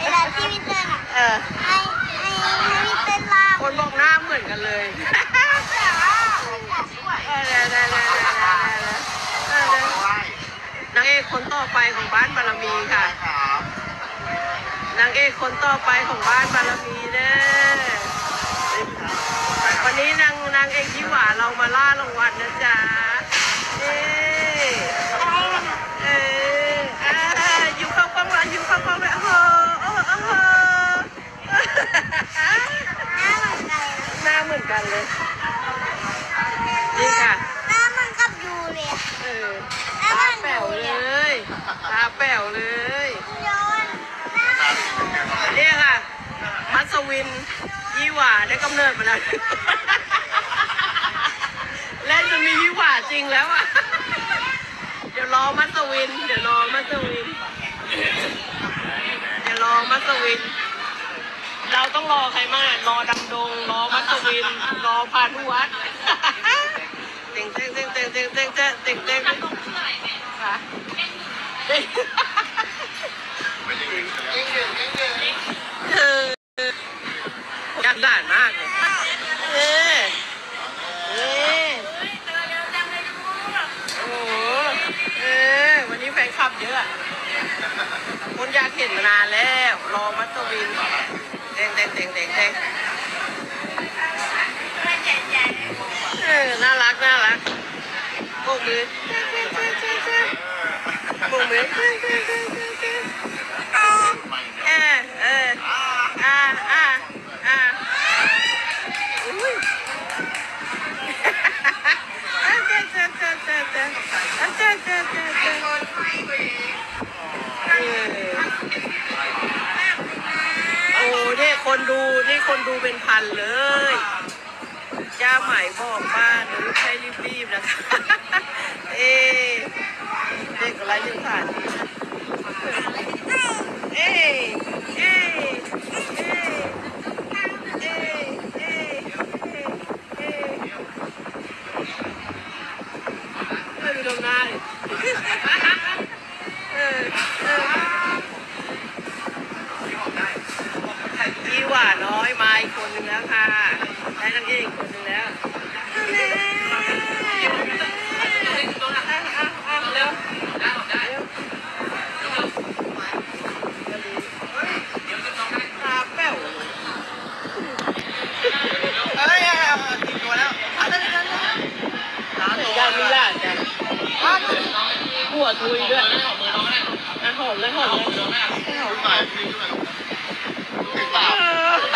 เวลาที่พี่เตอนเออให้ให้ให้พี่เต้นลาคนบอกหน้าเหมือนกันเลยออได้ได้ได้ได้ไได้นางเอกคนต่อไปของบ้านบารมีค่ะนางเอกคนต่อไปของบ้านบารมีเด้อวันนี้นางนางเอกที่หวานเรามาล่ารางวัลนะจ๊ะ เหมือนกันเลยหน้าเหมือนกันเลยนี่ค่ะหน้าเหมือนกับยูเลยอะเออตาแป๋วเลยตาแป๋วเลยย้อนหน้าเหมือนยูเนี่ยค่ะ มัสวินยี่หว่าได้กำเนิดมาแล้วและจะมียี่หว่าจริงแล้วอะเดี๋ยวรอมัสวิน เดี๋ยวรอมัสวินเดี๋ยวรอมัสวิน เราต้องรอใครมากรอดำดงรอมัส วินรอพานุวัฒน์เต็งเต็งเต็งเต็งเต็งเต็งเต็งเต็งเต็งค่ะเต็งเออยักด่านมากเลยเออเออโอ้โหเออวันนี้แฟนคลับเยอะอะคนอยากเห็นมานานแล้ว รอมัสวินเต็งเต็งเต็งเต็งเต็ง น่ารักน่ารักโบกมือโบกมือเออเอออ่าอ่าอ่าอุ้ยอ่าเจ้าเจ้าเจ้าเจ้าเจ้าอ่าเจ้าเจ้าเจ้าเจ้าเออโอ้เนี่ยคนดูนี่คนดูเป็นพันเลย ย่าหมายบอกป้าเดี๋ยวให้รีบๆนะคะ เอ๊ะเด็กอะไรยังผ่านดีนะเอ๊ะเอ๊ะเอ๊ะเอ้ยเอ้ยเอเอ้ยเอ้ยดูตรงหน้าดิเออเอออีหว่าน้อยมาอีกคนหนึ่งแล้วค่ะได้นางเอกคนหนึ่ง วคุยด้วยหอมเลยหอมเลยหอมเลยหอมเลย